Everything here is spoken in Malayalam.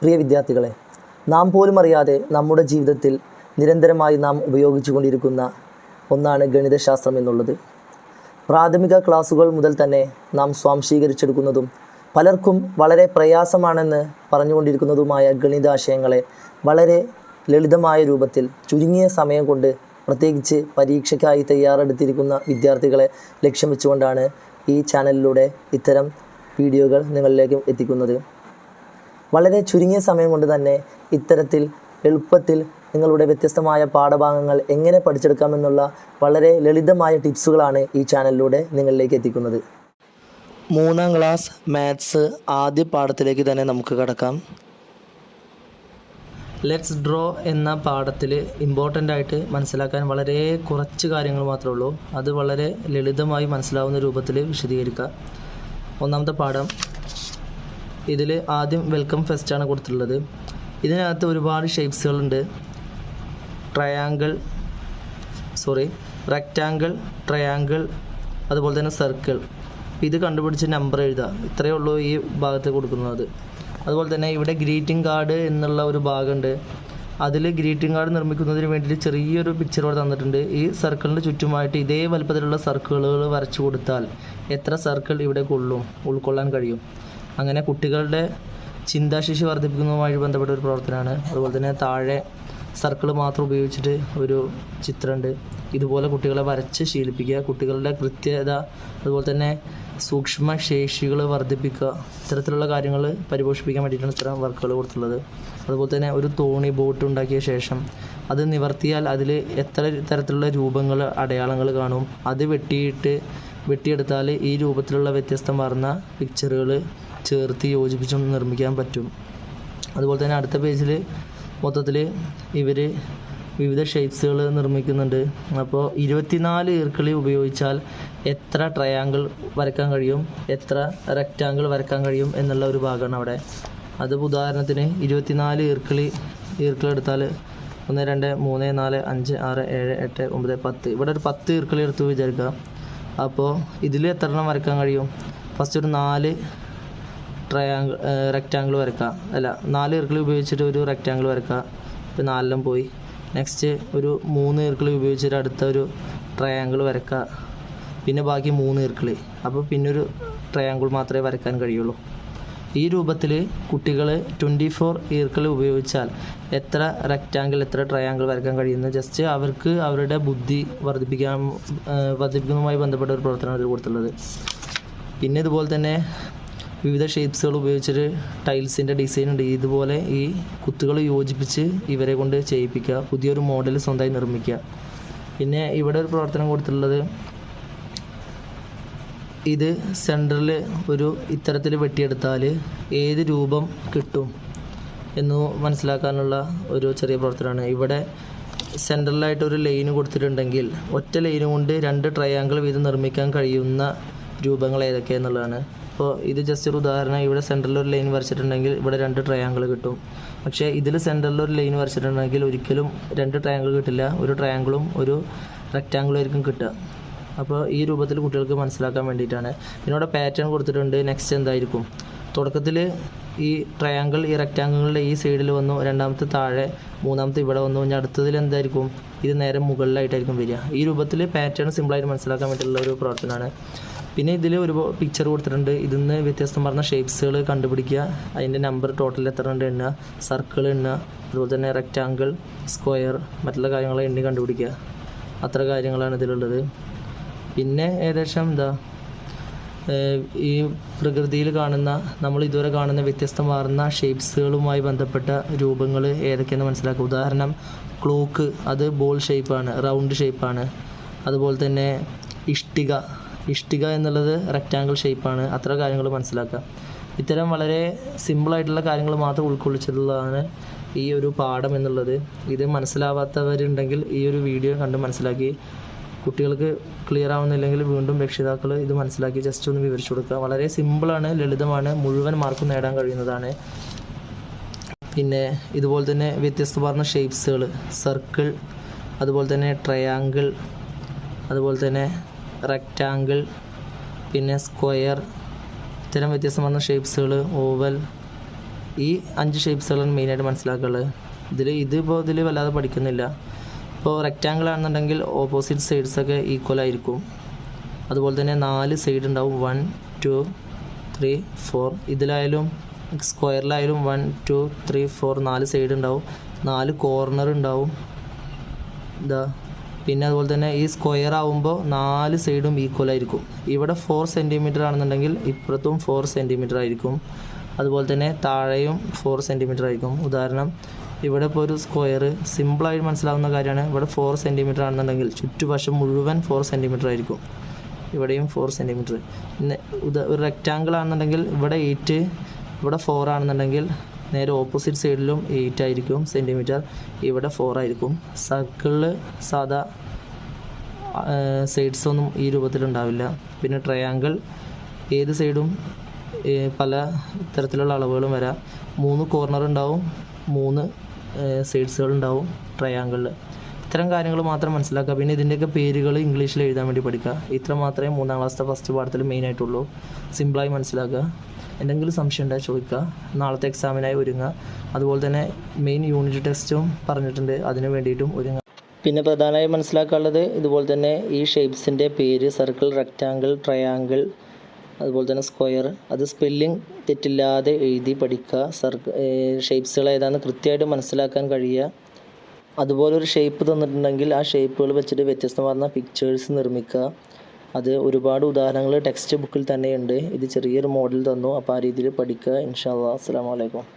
പ്രിയ വിദ്യാർത്ഥികളെ നാം പോലും അറിയാതെ നമ്മുടെ ജീവിതത്തിൽ നിരന്തരമായി നാം ഉപയോഗിച്ചു കൊണ്ടിരിക്കുന്ന ഒന്നാണ് ഗണിതശാസ്ത്രം എന്നുള്ളത്. പ്രാഥമിക ക്ലാസ്സുകൾ മുതൽ തന്നെ നാം സ്വാംശീകരിച്ചെടുക്കുന്നതും പലർക്കും വളരെ പ്രയാസമാണെന്ന് പറഞ്ഞുകൊണ്ടിരിക്കുന്നതുമായ ഗണിതാശയങ്ങളെ വളരെ ലളിതമായ രൂപത്തിൽ ചുരുങ്ങിയ സമയം കൊണ്ട് പ്രത്യേകിച്ച് പരീക്ഷയ്ക്കായി തയ്യാറെടുത്തിരിക്കുന്ന വിദ്യാർത്ഥികളെ ലക്ഷ്യം വെച്ചുകൊണ്ടാണ് ഈ ചാനലിലൂടെ ഇത്തരം വീഡിയോകൾ നിങ്ങളിലേക്ക് എത്തിക്കുന്നത്. വളരെ ചുരുങ്ങിയ സമയം കൊണ്ട് തന്നെ ഇത്തരത്തിൽ എളുപ്പത്തിൽ നിങ്ങളുടെ വ്യത്യസ്തമായ പാഠഭാഗങ്ങൾ എങ്ങനെ പഠിച്ചെടുക്കാമെന്നുള്ള വളരെ ലളിതമായ ടിപ്സുകളാണ് ഈ ചാനലിലൂടെ നിങ്ങളിലേക്ക് എത്തിക്കുന്നത്. മൂന്നാം ക്ലാസ് മാത്സ് ആദ്യ പാഠത്തിലേക്ക് തന്നെ നമുക്ക് കടക്കാം. ലെറ്റ്സ് ഡ്രോ എന്ന പാഠത്തിൽ ഇമ്പോർട്ടന്റ് ആയിട്ട് മനസ്സിലാക്കാൻ വളരെ കുറച്ച് കാര്യങ്ങൾ മാത്രമേ ഉള്ളൂ. അത് വളരെ ലളിതമായി മനസ്സിലാവുന്ന രൂപത്തിൽ വിശദീകരിക്കുക ഒന്നാമത്തെ പാഠം ഇതിൽ ആദ്യം വെൽക്കം ഫെസ്റ്റ് ആണ് കൊടുത്തിട്ടുള്ളത്. ഇതിനകത്ത് ഒരുപാട് ഷേപ്സുകളുണ്ട് ട്രയാങ്കിൾ സോറി റെക്റ്റാങ്കിൾ ട്രയാങ്കിൾ അതുപോലെ തന്നെ സർക്കിൾ ഇത് കണ്ടുപിടിച്ച് നമ്പർ എഴുതുക. ഇത്രയേ ഉള്ളൂ ഈ ഭാഗത്ത് കൊടുക്കുന്നത്. അതുപോലെ തന്നെ ഇവിടെ ഗ്രീറ്റിംഗ് കാർഡ് എന്നുള്ള ഒരു ഭാഗമുണ്ട്. അതിൽ ഗ്രീറ്റിംഗ് കാർഡ് നിർമ്മിക്കുന്നതിന് വേണ്ടിയിട്ട് ചെറിയൊരു പിക്ചർ ഇവിടെ തന്നിട്ടുണ്ട്. ഈ സർക്കിളിന് ചുറ്റുമായിട്ട് ഇതേ വലുപ്പത്തിലുള്ള സർക്കിളുകൾ വരച്ചു കൊടുത്താൽ എത്ര സർക്കിൾ ഇവിടെ കൊള്ളും ഉൾക്കൊള്ളാൻ കഴിയും. അങ്ങനെ കുട്ടികളുടെ ചിന്താശേഷി വർദ്ധിപ്പിക്കുന്നതുമായി ബന്ധപ്പെട്ട ഒരു പ്രവർത്തനമാണ്. അതുപോലെ തന്നെ താഴെ സർക്കിൾ മാത്രം ഉപയോഗിച്ചിട്ട് ഒരു ചിത്രമുണ്ട്. ഇതുപോലെ കുട്ടികളെ വരച്ച് ശീലിപ്പിക്കുക കുട്ടികളുടെ കൃത്യത അതുപോലെ തന്നെ സൂക്ഷ്മ ശേഷികൾ വർദ്ധിപ്പിക്കുക ഇത്തരത്തിലുള്ള കാര്യങ്ങൾ പരിപോഷിപ്പിക്കാൻ വേണ്ടിയിട്ടാണ് ഇത്തരം വർക്കുകൾ കൊടുത്തുള്ളത്. അതുപോലെ തന്നെ ഒരു തോണി ബോട്ട് ഉണ്ടാക്കിയ ശേഷം അത് നിവർത്തിയാൽ അതിൽ എത്ര തരത്തിലുള്ള രൂപങ്ങൾ അടയാളങ്ങൾ കാണും അത് വെട്ടിയിട്ട് വെട്ടിയെടുത്താൽ ഈ രൂപത്തിലുള്ള വ്യത്യസ്തമാർന്ന പിക്ചറുകൾ ചേർത്ത് യോജിപ്പിച്ചും നിർമ്മിക്കാൻ പറ്റും. അതുപോലെ തന്നെ അടുത്ത പേജിൽ മൊത്തത്തിൽ ഇവർ വിവിധ ഷേപ്സുകൾ നിർമ്മിക്കുന്നുണ്ട്. അപ്പോൾ ഇരുപത്തിനാല് ഈർക്കിളി ഉപയോഗിച്ചാൽ എത്ര ട്രയാങ്കിൾ വരക്കാൻ കഴിയും എത്ര റെക്റ്റാങ്കിൾ വരക്കാൻ കഴിയും എന്നുള്ള ഒരു ഭാഗമാണ് അവിടെ. അത് ഉദാഹരണത്തിന് ഇരുപത്തിനാല് ഈർക്കിളി ഈർക്കിളി എടുത്താൽ ഒന്ന് രണ്ട് മൂന്ന് നാല് അഞ്ച് ആറ് ഏഴ് എട്ട് ഒമ്പത് പത്ത്. ഇവിടെ ഒരു പത്ത് ഈർക്കിളി എടുത്തു വിചാരിക്കുക. അപ്പോൾ ഇതിൽ എത്ര എണ്ണം വരയ്ക്കാൻ കഴിയും? ഫസ്റ്റ് ഒരു നാല് ട്രയാങ്കിൾ റെക്റ്റാങ്കിൾ വരക്കുക അല്ല നാല് ഈർക്കിളി ഉപയോഗിച്ചിട്ട് ഒരു റെക്റ്റാങ്കിൾ വരക്കുക ഇപ്പോൾ നാലെണ്ണം പോയി. നെക്സ്റ്റ് ഒരു മൂന്ന് ഈർക്കിളി ഉപയോഗിച്ചിട്ട് അടുത്ത ഒരു ട്രയാങ്കിൾ വരക്കുക പിന്നെ ബാക്കി മൂന്ന് ഈർക്കിളി അപ്പോൾ പിന്നെ ഒരു ട്രയാങ്കിൾ മാത്രമേ വരക്കാൻ കഴിയുള്ളൂ. ഈ രൂപത്തിൽ കുട്ടികൾ ട്വന്റി ഫോർ ഈർക്കിൾ ഉപയോഗിച്ചാൽ എത്ര റെക്റ്റാങ്കിൾ എത്ര ട്രയാങ്കിൾ വരക്കാൻ കഴിയുന്നു? ജസ്റ്റ് അവർക്ക് അവരുടെ ബുദ്ധി വർദ്ധിപ്പിക്കാൻ വർദ്ധിപ്പിക്കുന്നതുമായി ബന്ധപ്പെട്ട ഒരു പ്രവർത്തനമാണ് ഇതിൽ കൊടുത്തുള്ളത് പിന്നെ ഇതുപോലെ തന്നെ വിവിധ ഷേപ്സുകൾ ഉപയോഗിച്ചിട്ട് ടൈൽസിന്റെ ഡിസൈൻ ഉണ്ട്. ഇതുപോലെ ഈ കുത്തുകൾ യോജിപ്പിച്ച് ഇവരെ കൊണ്ട് ചെയ്യിപ്പിക്കുക. പുതിയൊരു മോഡൽ സ്വന്തമായി നിർമ്മിക്കുക. പിന്നെ ഇവിടെ ഒരു പ്രവർത്തനം കൊടുത്തിട്ടുള്ളത് ഇത് സെന്ററിൽ ഒരു ഇത്തരത്തിൽ വെട്ടിയെടുത്താൽ ഏത് രൂപം കിട്ടും എന്ന് മനസ്സിലാക്കാനുള്ള ഒരു ചെറിയ പ്രവർത്തനമാണ്. ഇവിടെ സെന്ററിലായിട്ട് ഒരു ലൈൻ കൊടുത്തിട്ടുണ്ടെങ്കിൽ ഒറ്റ ലൈൻ കൊണ്ട് രണ്ട് ട്രയാങ്കിൾ വീതം നിർമ്മിക്കാൻ കഴിയുന്ന രൂപങ്ങൾ ഏതൊക്കെയെന്നുള്ളതാണ് അപ്പോൾ ഇത് ജസ്റ്റ് ഒരു ഉദാഹരണം. ഇവിടെ സെന്ററിൽ ഒരു ലൈൻ വരച്ചിട്ടുണ്ടെങ്കിൽ ഇവിടെ രണ്ട് ട്രയാങ്കിൾ കിട്ടും. പക്ഷേ ഇതിൽ സെന്ററിൽ ഒരു ലൈൻ വരച്ചിട്ടുണ്ടെങ്കിൽ ഒരിക്കലും രണ്ട് ട്രയാങ്കിൾ കിട്ടില്ല. ഒരു ട്രയാങ്കിളും ഒരു റെക്റ്റാങ്കിളും ആയിരിക്കും കിട്ടുക. അപ്പോൾ ഈ രൂപത്തിൽ കുട്ടികൾക്ക് മനസ്സിലാക്കാൻ വേണ്ടിയിട്ടാണ്. ഇവിടെ പാറ്റേൺ കൊടുത്തിട്ടുണ്ട്. നെക്സ്റ്റ് എന്തായിരിക്കും? തുടക്കത്തിൽ ഈ ട്രയാങ്കിൾ ഈ റെക്റ്റാങ്കിളിന്റെ ഈ സൈഡിൽ വന്നു രണ്ടാമത്തെ താഴെ മൂന്നാമത്തെ ഇവിടെ വന്നു ഇനി അടുത്തതിൽ എന്തായിരിക്കും? ഇത് നേരെ മുകളിലായിട്ടായിരിക്കും വരിക. ഈ രൂപത്തിൽ പാറ്റേൺ സിമ്പിളായിട്ട് മനസ്സിലാക്കാൻ വേണ്ടിയിട്ടുള്ള ഒരു പ്രവർത്തനമാണ് പിന്നെ ഇതിൽ ഒരു പിക്ചർ കൊടുത്തിട്ടുണ്ട്. ഇതിൽ നിന്ന് വ്യത്യസ്തം പറഞ്ഞ ഷേപ്സുകൾ കണ്ടുപിടിക്കുക. അതിന്റെ നമ്പർ ടോട്ടൽ എത്ര ഉണ്ട് എണ്ണുക. സർക്കിൾ എണ്ണുക. അതുപോലെ തന്നെ റെക്റ്റാങ്കിൾ സ്ക്വയർ മറ്റുള്ള കാര്യങ്ങളെ എണ്ണി കണ്ടുപിടിക്കുക. അത്ര കാര്യങ്ങളാണ് ഇതിലുള്ളത്. പിന്നെ ഏകദേശം എന്താ? ഈ പ്രകൃതിയിൽ കാണുന്ന നമ്മൾ ഇതുവരെ കാണുന്ന വ്യത്യസ്തമാർന്ന ഷേപ്സുകളുമായി ബന്ധപ്പെട്ട രൂപങ്ങൾ ഏതൊക്കെയെന്ന് മനസ്സിലാക്കുക. ഉദാഹരണം ക്ലോക്ക് അത് ബോൾ ഷേപ്പാണ് റൗണ്ട് ഷേപ്പാണ് അതുപോലെ തന്നെ ഇഷ്ടിക ഇഷ്ടിക എന്നുള്ളത് റെക്റ്റാങ്കിൾ ഷേപ്പാണ് അത്ര കാര്യങ്ങൾ മനസ്സിലാക്കുക. ഇത്തരം വളരെ സിമ്പിളായിട്ടുള്ള കാര്യങ്ങൾ മാത്രം ഉൾക്കൊള്ളിച്ചിട്ടുള്ളതാണ് ഈ ഒരു പാഠം എന്നുള്ളത്. ഇത് മനസ്സിലാവാത്തവരുണ്ടെങ്കിൽ ഈ ഒരു വീഡിയോ കണ്ട് മനസ്സിലാക്കി കുട്ടികൾക്ക് ക്ലിയർ ആവുന്നില്ലെങ്കിൽ വീണ്ടും രക്ഷിതാക്കൾ ഇത് മനസ്സിലാക്കി ജസ്റ്റ് ഒന്ന് വിവരിച്ചു കൊടുക്കുക. വളരെ സിമ്പിളാണ് ലളിതമാണ് മുഴുവൻ മാർക്ക് നേടാൻ കഴിയുന്നതാണ്. പിന്നെ ഇതുപോലെ തന്നെ വ്യത്യസ്ത പറഞ്ഞ ഷേപ്സുകൾ സർക്കിൾ അതുപോലെ തന്നെ ട്രയാങ്കിൾ അതുപോലെ തന്നെ റെക്റ്റാങ്കിൾ പിന്നെ സ്ക്വയർ ഇത്തരം വ്യത്യസ്തമാർന്ന ഷേപ്സുകൾ ഓവൽ ഈ അഞ്ച് ഷേപ്സുകളാണ് മെയിനായിട്ട് മനസ്സിലാക്കാനുള്ളത്. ഇതിൽ ഇതിപ്പോൾ ഇതിൽ വല്ലാതെ പഠിക്കുന്നില്ല. ഇപ്പോൾ റെക്റ്റാങ്കിൾ ആണെന്നുണ്ടെങ്കിൽ ഓപ്പോസിറ്റ് സൈഡ്സൊക്കെ ഈക്വൽ ആയിരിക്കും. അതുപോലെ തന്നെ നാല് സൈഡ് ഉണ്ടാവും. വൺ ടു ത്രീ ഫോർ ഇതിലായാലും സ്ക്വയറിലായാലും വൺ ടു ത്രീ ഫോർ നാല് സൈഡ് ഉണ്ടാവും. നാല് കോർണർ ഉണ്ടാവും. ഇതാ. പിന്നെ അതുപോലെ തന്നെ ഈ സ്ക്വയർ ആവുമ്പോൾ നാല് സൈഡും ഈക്വൽ ആയിരിക്കും. ഇവിടെ ഫോർ സെന്റിമീറ്റർ ആണെന്നുണ്ടെങ്കിൽ ഇപ്പുറത്തും ഫോർ സെന്റിമീറ്റർ ആയിരിക്കും. അതുപോലെ തന്നെ താഴെയും ഫോർ സെന്റിമീറ്റർ ആയിരിക്കും. ഉദാഹരണം ഇവിടെ ഇപ്പോൾ ഒരു സ്ക്വയർ സിമ്പിളായിട്ട് മനസ്സിലാവുന്ന കാര്യമാണ്. ഇവിടെ ഫോർ സെന്റിമീറ്റർ ആണെന്നുണ്ടെങ്കിൽ ചുറ്റുവശം മുഴുവൻ ഫോർ സെന്റിമീറ്റർ ആയിരിക്കും. ഇവിടെയും ഫോർ സെന്റിമീറ്റർ പിന്നെ ഒരു റെക്റ്റാങ്കിൾ ആണെന്നുണ്ടെങ്കിൽ ഇവിടെ എയ്റ്റ് ഇവിടെ ഫോർ ആണെന്നുണ്ടെങ്കിൽ നേരെ ഓപ്പോസിറ്റ് സൈഡിലും എയ്റ്റ് ആയിരിക്കും സെന്റിമീറ്റർ ഇവിടെ ഫോർ ആയിരിക്കും. സർക്കിളിൽ സാധാ സൈഡ്സ് ഒന്നും ഈ രൂപത്തിലുണ്ടാവില്ല. പിന്നെ ട്രയാങ്കിൾ ഏത് സൈഡും പല തരത്തിലുള്ള അളവുകളും വരാം. മൂന്ന് കോർണർ ഉണ്ടാവും മൂന്ന് സൈഡ്സുകൾ ഉണ്ടാവും ട്രയാങ്കിളിൽ ഇത്തരം കാര്യങ്ങൾ മാത്രം മനസ്സിലാക്കുക. പിന്നെ ഇതിന്റെയൊക്കെ പേരുകൾ ഇംഗ്ലീഷിൽ എഴുതാൻ വേണ്ടി പഠിക്കുക. ഇത്ര മാത്രമേ മൂന്നാം ക്ലാസ്സിലെ ഫസ്റ്റ് പാഠത്തിൽ മെയിൻ ആയിട്ടുള്ളൂ. സിമ്പിളായി മനസ്സിലാക്കുക. എന്തെങ്കിലും സംശയം ഉണ്ടെങ്കിൽ ചോദിക്കുക. നാളത്തെ എക്സാമിനായി ഒരുങ്ങുക. അതുപോലെ തന്നെ മെയിൻ യൂണിറ്റ് ടെസ്റ്റും പറഞ്ഞിട്ടുണ്ട്. അതിന് വേണ്ടിയിട്ടും ഒരുങ്ങുക. പിന്നെ പ്രധാനമായും മനസ്സിലാക്കാനുള്ളത് ഇതുപോലെ തന്നെ ഈ ഷേപ്സിന്റെ പേര് സർക്കിൾ റെക്റ്റാങ്കിൾ ട്രയാങ്കിൾ അതുപോലെ തന്നെ സ്ക്വയർ. അത് സ്പെല്ലിംഗ് തെറ്റില്ലാതെ എഴുതി പഠിക്കുക. സർക്കിൾ ഷേപ്സുകൾ ഏതാണെന്ന് കൃത്യമായിട്ട് മനസ്സിലാക്കാൻ കഴിയുക. അതുപോലെ ഒരു ഷേപ്പ് തന്നിട്ടുണ്ടെങ്കിൽ ആ ഷേപ്പുകൾ വെച്ചിട്ട് വ്യത്യസ്തമാർന്ന പിക്ചേഴ്സ് നിർമ്മിക്കുക. അത് ഒരുപാട് ഉദാഹരണങ്ങൾ ടെക്സ്റ്റ് ബുക്കിൽ തന്നെയുണ്ട്. ഇത് ചെറിയൊരു മോഡൽ തന്നു. അപ്പോൾ ആ രീതിയിൽ പഠിക്കുക. ഇൻഷാ അസ്സാം വലൈക്കും